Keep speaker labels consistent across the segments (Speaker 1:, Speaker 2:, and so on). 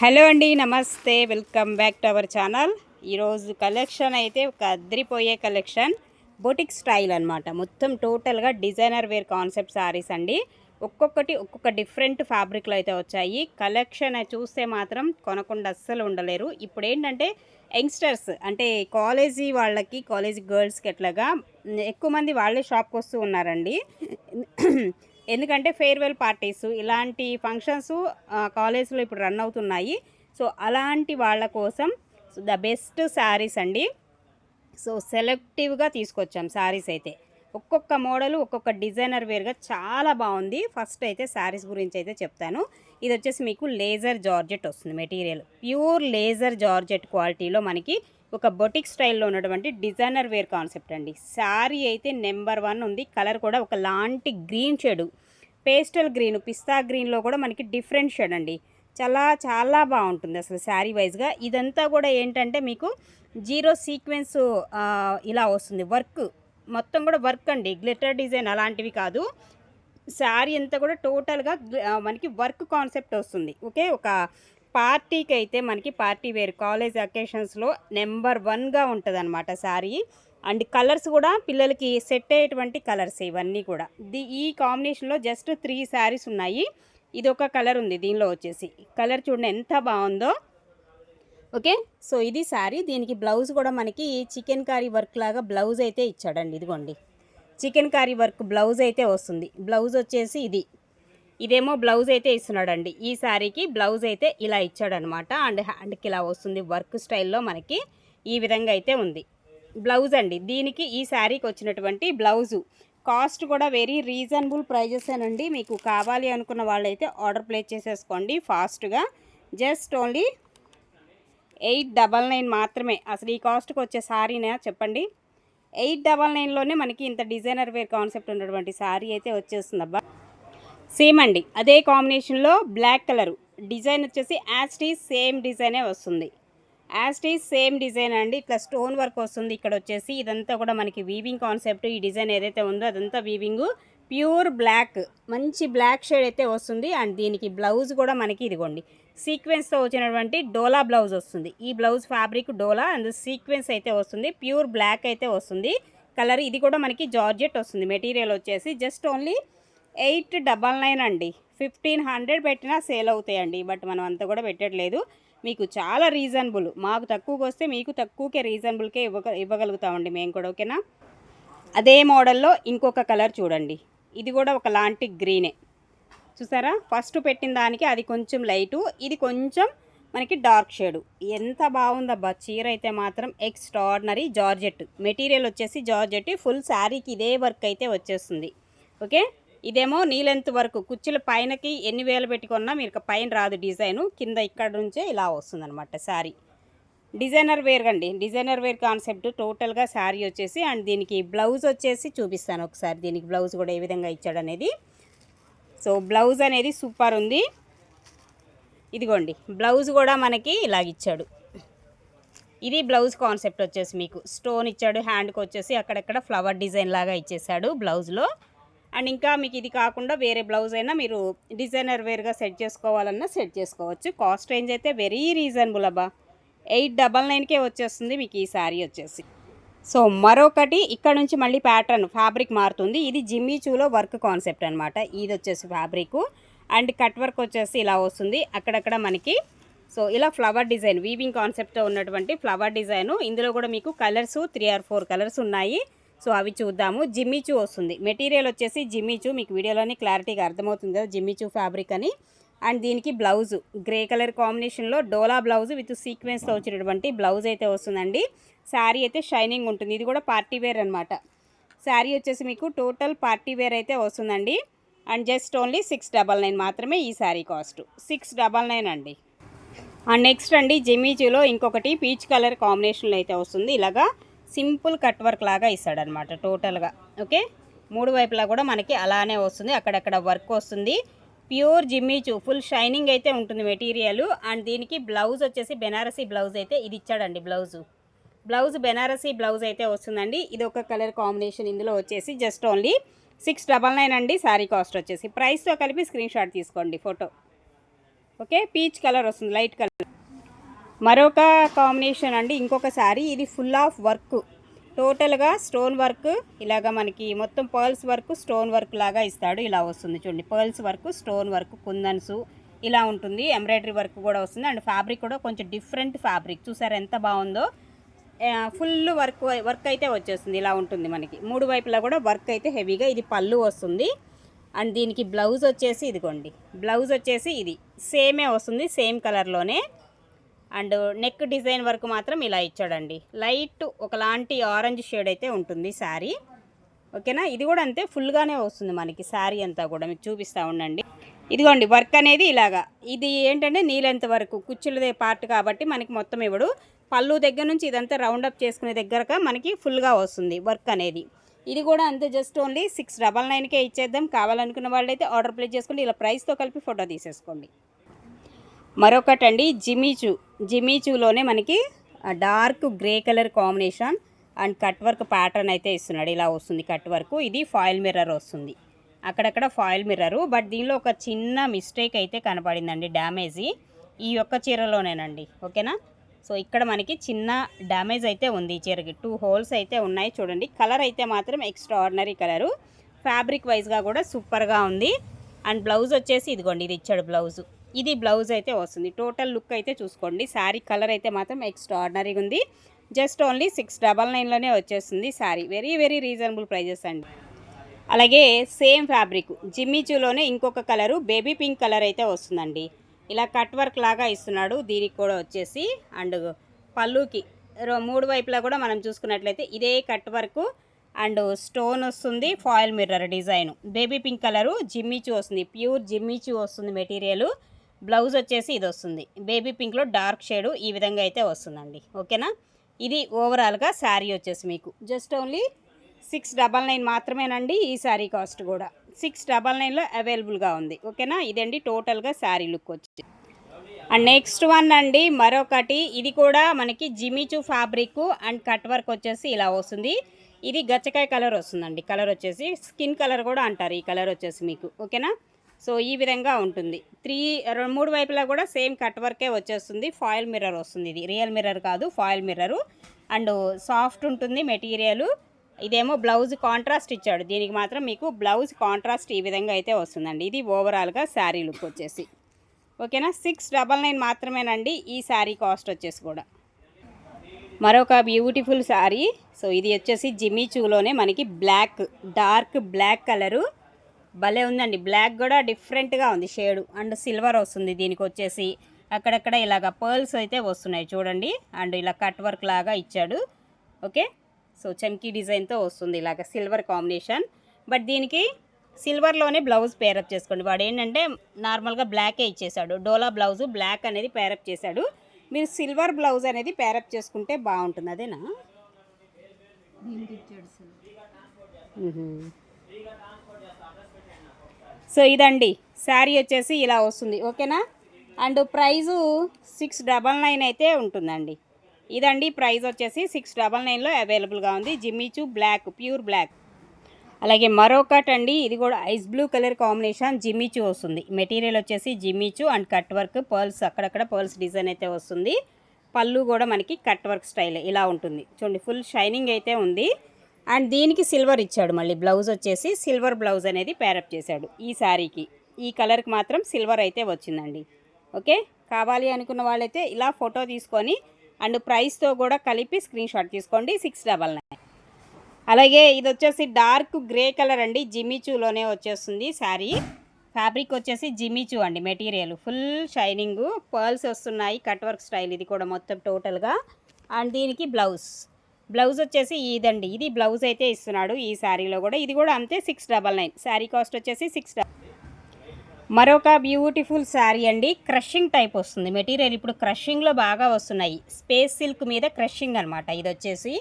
Speaker 1: Hello అండి నమస్తే. Welcome back to our channel. ఈరోజు కలెక్షన్ అయితే ఒక అద్రిపోయే కలెక్షన్. బొటిక్ స్టైల్ అనమాట మొత్తం టోటల్గా డిజైనర్ వేర్ కాన్సెప్ట్ సారీస్ అండి. ఒక్కొక్కటి ఒక్కొక్క డిఫరెంట్ ఫ్యాబ్రిక్లో అయితే వచ్చాయి. కలెక్షన్ చూస్తే మాత్రం కొనకుండా అస్సలు ఉండలేరు. ఇప్పుడు ఏంటంటే యంగ్స్టర్స్ అంటే కాలేజీ వాళ్ళకి కాలేజీ గర్ల్స్కి ఎట్లాగా ఎక్కువ మంది వాళ్ళే షాప్కి వస్తూ ఉన్నారండి. ఎందుకంటే ఫేర్వెల్ పార్టీస్ ఇలాంటి ఫంక్షన్స్ కాలేజ్లో ఇప్పుడు రన్ అవుతున్నాయి. సో అలాంటి వాళ్ళ కోసం ద బెస్ట్ శారీస్ అండి. సో సెలెక్టివ్గా తీసుకొచ్చాం శారీస్ అయితే. ఒక్కొక్క మోడల్ ఒక్కొక్క డిజైనర్ వేర్గా చాలా బాగుంది. ఫస్ట్ అయితే శారీస్ గురించి అయితే చెప్తాను. ఇది వచ్చేసి మీకు లేజర్ జార్జెట్ వస్తుంది మెటీరియల్. ప్యూర్ లేజర్ జార్జెట్ క్వాలిటీలో మనకి ఒక బొటిక్ స్టైల్లో ఉన్నటువంటి డిజైనర్ వేర్ కాన్సెప్ట్ అండి. శారీ అయితే నెంబర్ వన్ ఉంది. కలర్ కూడా ఒక లాంటి గ్రీన్ షేడు. పేస్టల్ గ్రీన్ పిస్తా గ్రీన్లో కూడా మనకి డిఫరెంట్ షేడ్ అండి. చాలా చాలా బాగుంటుంది అసలు శారీ వైజ్గా. ఇదంతా కూడా ఏంటంటే మీకు జీరో సీక్వెన్స్ ఇలా వస్తుంది. వర్క్. మొత్తం కూడా వర్క్ అండి. గ్లిటర్ డిజైన్ అలాంటివి కాదు. శారీ అంతా కూడా టోటల్గా మనకి వర్క్ కాన్సెప్ట్ వస్తుంది. ఓకే? ఒక పార్టీకి అయితే మనకి పార్టీ వేర్. కాలేజ్ అకేషన్స్లో నెంబర్ వన్గా ఉంటుంది అనమాట శారీ. అండ్ కలర్స్ కూడా పిల్లలకి సెట్ అయ్యేటువంటి కలర్స్ ఇవన్నీ కూడా. ది ఈ కాంబినేషన్లో జస్ట్ త్రీ శారీస్ ఉన్నాయి. ఇది ఒక కలర్ ఉంది దీనిలో వచ్చేసి. కలర్ చూడండి ఎంత బాగుందో. ఓకే? సో ఇది శారీ. దీనికి బ్లౌజ్ కూడా మనకి చికెన్ కారీ వర్క్ లాగా బ్లౌజ్ అయితే ఇచ్చాడండి. ఇదిగోండి. చికెన్ కారీ వర్క్ బ్లౌజ్ అయితే వస్తుంది. బ్లౌజ్ వచ్చేసి ఇది. ఇదేమో బ్లౌజ్ అయితే ఇస్తున్నాడండి. ఈ శారీకి బ్లౌజ్ అయితే ఇలా ఇచ్చాడనమాట. అండ్ హ్యాండ్కి ఇలా వస్తుంది వర్క్ స్టైల్లో మనకి ఈ విధంగా అయితే ఉంది. బ్లౌజ్ అండి. దీనికి ఈ శారీకి వచ్చినటువంటి బ్లౌజు. కాస్ట్ కూడా వెరీ రీజనబుల్ ప్రైజెసేనండి మీకు కావాలి అనుకున్న వాళ్ళైతే ఆర్డర్ ప్లేస్ చేసేసుకోండి ఫాస్ట్గా. Just only eight double nine మాత్రమే. అసలు ఈ కాస్ట్కి వచ్చే శారీనా చెప్పండి? ఎయిట్ డబల్ నైన్లోనే మనకి ఇంత డిజైనర్ వేర్ కాన్సెప్ట్ ఉన్నటువంటి శారీ అయితే వచ్చేస్తుంది అబ్బా సేమ్ అండి. అదే కాంబినేషన్లో బ్లాక్ కలరు డిజైన్ వచ్చేసి యాస్టీ సేమ్ డిజైనే వస్తుంది. యాస్టీ సేమ్ డిజైన్ అండి. ఇట్లా స్టోన్ వర్క్ వస్తుంది. ఇక్కడ వచ్చేసి ఇదంతా కూడా మనకి వీవింగ్ కాన్సెప్ట్ ఈ డిజైన్ ఏదైతే ఉందో అదంతా వీవింగ్ ప్యూర్ బ్లాక్ మంచి బ్లాక్ షేడ్ అయితే వస్తుంది. అండ్ దీనికి బ్లౌజ్ కూడా మనకి ఇదిగోండి. సీక్వెన్స్తో వచ్చినటువంటి డోలా బ్లౌజ్ వస్తుంది. ఈ blouse fabric dola. And sequence అయితే వస్తుంది. ప్యూర్ బ్లాక్ అయితే వస్తుంది. కలర్ ఇది కూడా మనకి జార్జెట్ వస్తుంది. మెటీరియల్ వచ్చేసి just only eight double nine అండి. ఫిఫ్టీన్ హండ్రెడ్ పెట్టినా సేల్ అవుతాయండి. బట్ మనం అంత కూడా పెట్టట్లేదు. మీకు చాలా రీజనబుల్. మాకు తక్కువకి వస్తే మీకు తక్కువకే రీజనబుల్కే ఇవ్వగ ఇవ్వగలుగుతామండి మేము కూడా ఓకేనా? అదే మోడల్లో ఇంకొక కలర్ చూడండి. ఇది కూడా ఒక లాంటి గ్రీనే. చూసారా? ఫస్ట్ పెట్టిన దానికి అది కొంచెం లైటు. ఇది కొంచెం మనకి డార్క్ షేడు. ఎంత బాగుందబ్బా! చీర అయితే మాత్రం ఎక్స్ట్రాడినరీ జార్జెట్. మెటీరియల్ వచ్చేసి జార్జెట్. ఫుల్ శారీకి ఇదే వర్క్ అయితే వచ్చేస్తుంది. ఓకే? ఇదేమో నీలెంత్ వరకు కుచ్చుల పైనకి ఎన్ని వేలు పెట్టుకున్నా మీరు పైన రాదు డిజైను. కింద ఇక్కడ నుంచే ఇలా వస్తుందన్నమాట శారీ. డిజైనర్ వేర్ అండి డిజైనర్ వేర్ కాన్సెప్ట్ టోటల్గా శారీ వచ్చేసి అండ్ దీనికి బ్లౌజ్ వచ్చేసి చూపిస్తాను ఒకసారి. దీనికి బ్లౌజ్ కూడా ఏ విధంగా ఇచ్చాడు అనేది. సో బ్లౌజ్ అనేది సూపర్ ఉంది. ఇదిగోండి. బ్లౌజ్ కూడా మనకి ఇలాగ ఇచ్చాడు. ఇది బ్లౌజ్ కాన్సెప్ట్ వచ్చేసి మీకు. స్టోన్ ఇచ్చాడు. హ్యాండ్కి వచ్చేసి అక్కడక్కడ ఫ్లవర్ డిజైన్ లాగా ఇచ్చేసాడు బ్లౌజ్లో. అండ్ ఇంకా మీకు ఇది కాకుండా వేరే బ్లౌజ్ అయినా మీరు డిజైనర్ వేర్గా సెట్ చేసుకోవాలన్నా సెట్ చేసుకోవచ్చు. కాస్ట్ రేంజ్ అయితే వెరీ రీజనబుల్ అబ్బా. ఎయిట్ డబల్ నైన్కే వచ్చేస్తుంది మీకు ఈ శారీ వచ్చేసి. సో మరొకటి ఇక్కడ నుంచి మళ్ళీ ప్యాటర్న్ ఫ్యాబ్రిక్ మారుతుంది. ఇది జిమ్మీచూలో వర్క్ కాన్సెప్ట్ అనమాట ఇది వచ్చేసి ఫ్యాబ్రిక్. అండ్ కట్ వర్క్ వచ్చేసి ఇలా వస్తుంది. అక్కడక్కడ మనకి సో ఇలా ఫ్లవర్ డిజైన్ వీవింగ్ కాన్సెప్ట్తో ఉన్నటువంటి ఫ్లవర్ డిజైను. ఇందులో కూడా మీకు colours three or four colours ఉన్నాయి. సో అవి చూద్దాము. జిమ్మిచూ వస్తుంది. మెటీరియల్ వచ్చేసి జిమ్మిచూ మీకు వీడియోలోనే క్లారిటీగా అర్థమవుతుంది కదా జిమ్మిచూ ఫ్యాబ్రిక్ అని. అండ్ దీనికి బ్లౌజ్. గ్రే కలర్ కాంబినేషన్లో డోలా బ్లౌజ్ విత్ సీక్వెన్స్తో వచ్చినటువంటి బ్లౌజ్ అయితే వస్తుందండి. శారీ అయితే షైనింగ్ ఉంటుంది. ఇది కూడా పార్టీ వేర్ అనమాట శారీ వచ్చేసి మీకు టోటల్ పార్టీ వేర్ అయితే వస్తుందండి. And just only six double nine మాత్రమే ఈ sari cost. Six double nine అండి. అండ్ నెక్స్ట్ అండి జెమీజీలో ఇంకొకటి పీచ్ కలర్ కాంబినేషన్లో అయితే వస్తుంది. ఇలాగా సింపుల్ కట్ వర్క్ లాగా ఇస్తాడనమాట టోటల్గా ఓకే? మూడు వైపులా కూడా మనకి అలానే వస్తుంది అక్కడక్కడ వర్క్ వస్తుంది. ప్యూర్ జిమ్మీచు ఫుల్ షైనింగ్ అయితే ఉంటుంది మెటీరియల్. అండ్ దీనికి బ్లౌజ్ వచ్చేసి బెనారసీ బ్లౌజ్ అయితే ఇది ఇచ్చాడండి బ్లౌజు. బ్లౌజ్ బెనారసీ బ్లౌజ్ అయితే వస్తుందండి. ఇది ఒక కలర్ కాంబినేషన్ ఇందులో వచ్చేసి just only six double nine అండి శారీ కాస్ట్ వచ్చేసి. ప్రైస్తో కలిపి స్క్రీన్ షాట్ తీసుకోండి ఫోటో. ఓకే? పీచ్ కలర్ వస్తుంది లైట్ కలర్. మరొక కాంబినేషన్ అండి. ఇంకొక శారీ ఇది ఫుల్ ఆఫ్ వర్క్ టోటల్గా స్టోన్ వర్క్ ఇలాగా మనకి మొత్తం పర్ల్స్ వర్క్ స్టోన్ వర్క్ లాగా ఇస్తాడు. ఇలా వస్తుంది చూడండి. పర్ల్స్ వర్క్ స్టోన్ వర్క్ కుందన్స్ ఇలా ఉంటుంది. ఎంబ్రాయిడరీ వర్క్ కూడా వస్తుంది. అండ్ ఫ్యాబ్రిక్ కూడా కొంచెం డిఫరెంట్ ఫ్యాబ్రిక్ చూసారు ఎంత బాగుందో? ఫుల్ వర్క్ వర్క్ అయితే వచ్చేస్తుంది. ఇలా ఉంటుంది మనకి. మూడు వైపులా కూడా వర్క్ అయితే హెవీగా ఇది పళ్ళు వస్తుంది. అండ్ దీనికి బ్లౌజ్ వచ్చేసి ఇదిగోండి. బ్లౌజ్ వచ్చేసి ఇది. సేమే వస్తుంది. సేమ్ కలర్లోనే అండ్ నెక్ డిజైన్ వరకు మాత్రం ఇలా ఇచ్చాడండి. లైట్ ఒకలాంటి ఆరెంజ్ షేడ్ అయితే ఉంటుంది శారీ. ఓకేనా? ఇది కూడా అంతే ఫుల్గానే వస్తుంది మనకి శారీ అంతా కూడా. మీకు చూపిస్తూ ఉండండి. ఇదిగోండి వర్క్ అనేది ఇలాగా. ఇది ఏంటంటే నీలెంత వరకు కుచ్చులదే పార్ట్ కాబట్టి మనకి మొత్తం ఇవ్వడు పళ్ళు దగ్గర నుంచి ఇదంతా రౌండ్ అప్ చేసుకునే దగ్గరగా మనకి ఫుల్గా వస్తుంది వర్క్ అనేది. ఇది కూడా అంతే జస్ట్ ఓన్లీ సిక్స్ డబల్ నైన్కే ఇచ్చేద్దాం. కావాలనుకున్న వాళ్ళైతే ఆర్డర్ ప్లేస్ చేసుకోండి. ఇలా ప్రైస్తో కలిపి ఫోటో తీసేసుకోండి. మరొకటండి జిమీచు జిమీచులోనే మనకి dark grey colour combination and cut work pattern అయితే ఇస్తున్నాడు. ఇలా వస్తుంది కట్ వర్క్. ఇది ఫాయిల్ మిర్రర్ వస్తుంది. అక్కడక్కడ ఫాయిల్ మిర్రరు. బట్ దీనిలో ఒక చిన్న మిస్టేక్ అయితే కనపడిందండి. డ్యామేజీ ఈ యొక్క చీరలోనేనండి. ఓకేనా? సో ఇక్కడ మనకి చిన్న డ్యామేజ్ అయితే ఉంది ఈ చీరకి. టూ హోల్స్ అయితే ఉన్నాయి చూడండి. కలర్ అయితే మాత్రం ఎక్స్ట్రా ఆర్డినరీ కలరు. ఫ్యాబ్రిక్ వైజ్గా కూడా సూపర్గా ఉంది. అండ్ బ్లౌజ్ వచ్చేసి ఇదిగోండి ఇది ఇచ్చాడు బ్లౌజు. ఇది బ్లౌజ్ అయితే వస్తుంది. టోటల్ లుక్ అయితే చూసుకోండి. శారీ కలర్ అయితే మాత్రం ఎక్స్ట్రా ఆర్డినరీగా ఉంది. జస్ట్ ఓన్లీ సిక్స్ డబల్ నైన్లోనే వచ్చేస్తుంది sari very very reasonable prices అండి. అలాగే సేమ్ ఫ్యాబ్రిక్ జిమ్మిచూలోనే ఇంకొక కలరు బేబీ పింక్ కలర్ అయితే వస్తుందండి. ఇలా కట్ వర్క్ లాగా ఇస్తున్నాడు. దీనికి కూడా వచ్చేసి అండ్ పళ్ళుకి రో- మూడు వైపులా కూడా మనం చూసుకున్నట్లయితే ఇదే కట్ వర్క్ అండ్ స్టోన్ వస్తుంది foil mirror design baby pink colour Jimmy Choo వస్తుంది. ప్యూర్ జిమ్మిచూ వస్తుంది మెటీరియల్ బ్లౌజ్ వచ్చేసి ఇది వస్తుంది. బేబీ పింక్లో డార్క్ షేడు ఈ విధంగా అయితే వస్తుందండి. ఓకేనా? ఇది ఓవరాల్గా శారీ వచ్చేసి మీకు. Just only six double nine మాత్రమేనండి ఈ శారీ కాస్ట్ కూడా. సిక్స్ డబల్ నైన్లో అవైలబుల్గా ఉంది. ఓకేనా? ఇదండి టోటల్గా శారీ లుక్ వచ్చి అండ్ నెక్స్ట్ వన్ అండి మరొకటి. ఇది కూడా మనకి Jimmy Choo fabric and cut work వచ్చేసి ఇలా వస్తుంది. ఇది గచ్చకాయ కలర్ వస్తుందండి. కలర్ వచ్చేసి స్కిన్ కలర్ కూడా అంటారు ఈ కలర్ వచ్చేసి మీకు. ఓకేనా? సో ఈ విధంగా ఉంటుంది. త్రీ రెండు మూడు వైపులా కూడా సేమ్ కట్ వర్కే వచ్చేస్తుంది. ఫాయిల్ మిర్రర్ వస్తుంది ఇది. రియల్ మిర్రర్ కాదు ఫాయిల్ మిర్రరు. అండ్ సాఫ్ట్ ఉంటుంది మెటీరియల్. ఇదేమో బ్లౌజ్ కాంట్రాస్ట్ ఇచ్చాడు. దీనికి మాత్రం మీకు బ్లౌజ్ కాంట్రాస్ట్ ఈ విధంగా అయితే వస్తుందండి. ఇది ఓవరాల్గా శారీ లుక్ వచ్చేసి. ఓకేనా? సిక్స్ డబల్ నైన్ మాత్రమేనండి. ఈ శారీ కాస్ట్ వచ్చేసి కూడా. మరొక బ్యూటిఫుల్ శారీ. సో ఇది వచ్చేసి జిమ్మిచూలోనే మనకి బ్లాక్ డార్క్ బ్లాక్ కలరు. భలే ఉందండి. బ్లాక్ కూడా డిఫరెంట్గా ఉంది షేడు అండ్ సిల్వర్ వస్తుంది దీనికి వచ్చేసి అక్కడక్కడ ఇలాగ పర్ల్స్ అయితే వస్తున్నాయి చూడండి. అండ్ ఇలా కట్ వర్క్ లాగా ఇచ్చాడు. ఓకే సో చమ్కీ డిజైన్తో వస్తుంది ఇలాగ సిల్వర్ కాంబినేషన్ బట్ దీనికి సిల్వర్లోనే బ్లౌజ్ పేరప్ చేసుకోండి. వాడు ఏంటంటే నార్మల్గా బ్లాకే ఇచ్చేసాడు. డోలా బ్లౌజ్ బ్లాక్ అనేది పేరప్ చేశాడు. మీరు సిల్వర్ బ్లౌజ్ అనేది పేరప్ చేసుకుంటే బాగుంటుంది. అదేనా. సో ఇదండి. శారీ వచ్చేసి ఇలా వస్తుంది. ఓకేనా? And price six double nine అయితే ఉంటుందండి. ఇదండి ప్రైస్ వచ్చేసి సిక్స్ డబల్ నైన్లో అవైలబుల్గా ఉంది. Jimmy Choo black pure black. అలాగే మరొకటి అండి ఇది కూడా ice blue colour combination Jimmy Choo వస్తుంది. మెటీరియల్ వచ్చేసి Jimmy Choo and cut work pearls అక్కడక్కడ పర్ల్స్ డిజైన్ అయితే వస్తుంది. పళ్ళు కూడా మనకి కట్ వర్క్ స్టైల్ ఇలా ఉంటుంది. చూడండి ఫుల్ షైనింగ్ అయితే ఉంది. అండ్ దీనికి సిల్వర్ ఇచ్చాడు మళ్ళీ. బ్లౌజ్ వచ్చేసి సిల్వర్ బ్లౌజ్ అనేది పేరప్ చేశాడు ఈ శారీకి ఈ కలర్కి మాత్రం సిల్వర్ అయితే వచ్చిందండి. ఓకే? కావాలి అనుకున్న వాళ్ళైతే ఇలా ఫోటో తీసుకొని అండ్ ప్రైస్తో కూడా కలిపి స్క్రీన్ షాట్ తీసుకోండి. సిక్స్ డబల్ నైన్ అలాగే ఇది వచ్చేసి డార్క్ గ్రే కలర్ అండి. జిమ్మిచూలోనే వచ్చేస్తుంది శారీ ఫ్యాబ్రిక్ వచ్చేసి జిమ్మిచూ అండి మెటీరియల్. ఫుల్ షైనింగ్ పర్ల్స్ వస్తున్నాయి. కట్ వర్క్ స్టైల్ ఇది కూడా మొత్తం టోటల్గా అండ్ దీనికి బ్లౌజ్ బ్లౌజ్ వచ్చేసి ఇదండి. ఇది బ్లౌజ్ అయితే ఇస్తున్నాడు ఈ శారీలో కూడా. ఇది కూడా అంతే six double nine sari cost వచ్చేసి సిక్స్ మరొక బ్యూటిఫుల్ శారీ అండి. క్రషింగ్ టైప్ వస్తుంది. మెటీరియల్ ఇప్పుడు క్రషింగ్లో బాగా వస్తున్నాయి. స్పేస్ సిల్క్ మీద క్రషింగ్ అనమాట ఇది వచ్చేసి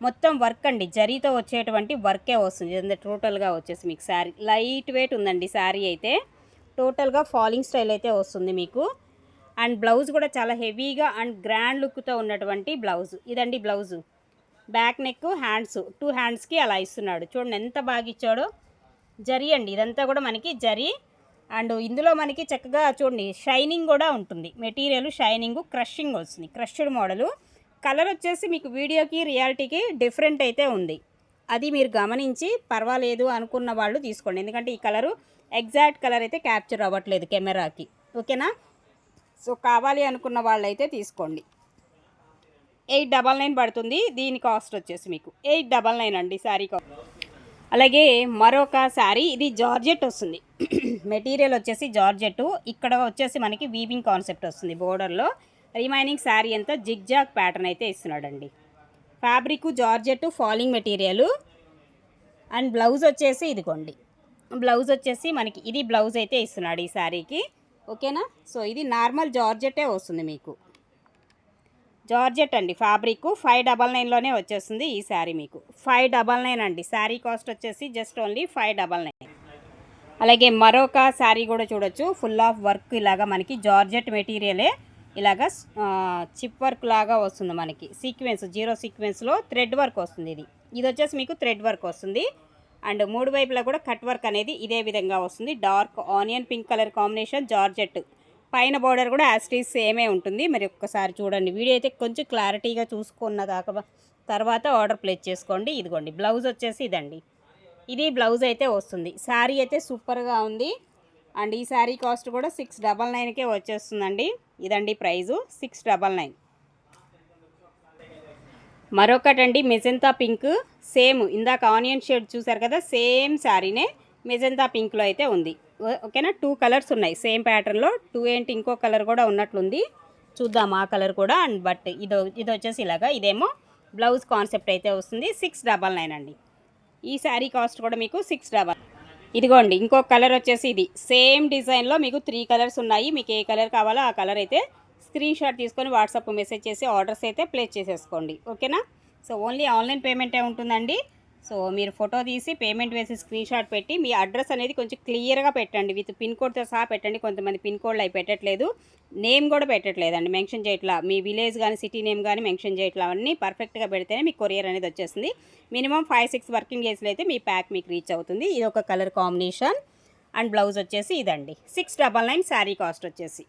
Speaker 1: మొత్తం వర్క్ అండి. జరీతో వచ్చేటువంటి వర్కే వస్తుంది. ఇదంతా టోటల్గా వచ్చేసి మీకు శారీ లైట్ వెయిట్ ఉందండి శారీ అయితే. టోటల్గా ఫాలింగ్ స్టైల్ అయితే వస్తుంది మీకు. అండ్ బ్లౌజ్ కూడా చాలా హెవీగా అండ్ గ్రాండ్ లుక్తో ఉన్నటువంటి బ్లౌజ్ ఇదండి blouse back neck hands to హ్యాండ్స్కి అలా ఇస్తున్నాడు. చూడండి ఎంత బాగా ఇచ్చాడో. జరి అండి ఇదంతా కూడా మనకి జరీ. అండ్ ఇందులో మనకి చక్కగా చూడండి షైనింగ్ కూడా ఉంటుంది. మెటీరియల్ షైనింగ్ క్రషింగ్ వస్తుంది క్రష్డ్ మోడలు. కలర్ వచ్చేసి మీకు వీడియోకి రియాలిటీకి డిఫరెంట్ అయితే ఉంది. అది మీరు గమనించి పర్వాలేదు అనుకున్న వాళ్ళు తీసుకోండి. ఎందుకంటే ఈ కలరు ఎగ్జాక్ట్ కలర్ అయితే క్యాప్చర్ అవ్వట్లేదు కెమెరాకి. ఓకేనా? సో కావాలి అనుకున్న వాళ్ళు అయితే తీసుకోండి. ఎయిట్ డబల్ నైన్ పడుతుంది. దీని కాస్ట్ వచ్చేసి మీకు ఎయిట్ డబల్ నైన్ అండి శారీ కాస్ట్ అలాగే మరొక శారీ ఇది జార్జెట్ వస్తుంది. మెటీరియల్ వచ్చేసి జార్జెట్ ఇక్కడ వచ్చేసి మనకి వీవింగ్ కాన్సెప్ట్ వస్తుంది బోర్డర్లో రిమైనింగ్ శారీ అంతా జిగ్జాగ్ ప్యాటర్న్ అయితే ఇస్తున్నాడండి. Fabric georgette falling material and blouse వచ్చేసి ఇదిగోండి. బ్లౌజ్ వచ్చేసి మనకి ఇది బ్లౌజ్ అయితే ఇస్తున్నాడు ఈ శారీకి ఓకేనా సో ఇది నార్మల్ జార్జెటే వస్తుంది మీకు. జార్జెట్ అండి ఫ్యాబ్రిక్ ఫైవ్ డబల్ నైన్లోనే వచ్చేస్తుంది ఈ శారీ మీకు. ఫైవ్ డబల్ నైన్ అండి. శారీ కాస్ట్ వచ్చేసి just only five double nine. అలాగే మరొక శారీ కూడా చూడొచ్చు. ఫుల్ ఆఫ్ వర్క్ ఇలాగా మనకి జార్జెట్ మెటీరియలే ఇలాగా చిప్ వర్క్ లాగా వస్తుంది మనకి. సీక్వెన్స్ జీరో సీక్వెన్స్లో థ్రెడ్ వర్క్ వస్తుంది ఇది. ఇది వచ్చేసి మీకు థ్రెడ్ వర్క్ వస్తుంది. అండ్ మూడు వైపులా కూడా కట్ వర్క్ అనేది ఇదే విధంగా వస్తుంది. Dark onion pink colour combination georgette. పైన బార్డర్ కూడా యాస్టీస్ సేమే ఉంటుంది. మరి ఒక్కసారి చూడండి. వీడియో అయితే కొంచెం క్లారిటీగా చూసుకున్న దాకా తర్వాత ఆర్డర్ ప్లేస్ చేసుకోండి. ఇదిగోండి. బ్లౌజ్ వచ్చేసి ఇదండి. ఇది బ్లౌజ్ అయితే వస్తుంది. శారీ అయితే సూపర్గా ఉంది. అండ్ ఈ శారీ కాస్ట్ కూడా సిక్స్ డబల్ నైన్కే వచ్చేస్తుందండి. ఇదండి ప్రైజు సిక్స్ డబల్ నైన్ మరొకటండి మెజెంతా పింక్. సేమ్ ఇందాక ఆనియన్ షేడ్ చూసారు కదా? సేమ్ శారీనే మెజెంతా పింక్లో అయితే ఉంది. ఓకేనా? టూ కలర్స్ ఉన్నాయి. సేమ్ ప్యాటర్న్లో టూ ఏంటి ఇంకో కలర్ కూడా ఉన్నట్లుంది. చూద్దాం ఆ కలర్ కూడా. అండ్ బట్ ఇది ఇది వచ్చేసి ఇలాగా. ఇదేమో బ్లౌజ్ కాన్సెప్ట్ అయితే వస్తుంది. సిక్స్ డబల్ నైన్ అండి. ఈ శారీ కాస్ట్ కూడా మీకు సిక్స్ డబల్ ఇదిగోండి ఇంకో కలర్ వచ్చేసి ఇది. సేమ్ డిజైన్లో మీకు త్రీ కలర్స్ ఉన్నాయి. మీకు ఏ కలర్ కావాలో ఆ కలర్ అయితే స్క్రీన్ షాట్ తీసుకొని వాట్సాప్ మెసేజ్ చేసి ఆర్డర్స్ అయితే ప్లేస్ చేసేసుకోండి. ఓకేనా? సో ఓన్లీ ఆన్లైన్ పేమెంటే ఉంటుందండి? సో మీరు ఫోటో తీసి పేమెంట్ వేసి స్క్రీన్ షాట్ పెట్టి మీ అడ్రస్ అనేది కొంచెం క్లియర్గా పెట్టండి. విత్ పిన్ కోడ్తో సహా పెట్టండి. కొంతమంది పిన్ కోడ్లు అవి పెట్టట్లేదు. నేమ్ కూడా పెట్టట్లేదండి. మెన్షన్ చేయట్లా మీ విలేజ్ కానీ సిటీ నేమ్ కానీ మెన్షన్ చేయట్లా అవన్నీ పర్ఫెక్ట్గా పెడితేనే మీకు కొరియర్ అనేది వచ్చేస్తుంది. మినిమం ఫైవ్ సిక్స్ వర్కింగ్ డేస్లో అయితే మీ ప్యాక్ మీకు రీచ్ అవుతుంది. ఇది ఒక కలర్ కాంబినేషన్. అండ్ బ్లౌజ్ వచ్చేసి ఇదండి. Six double nine sari cost వచ్చేసి.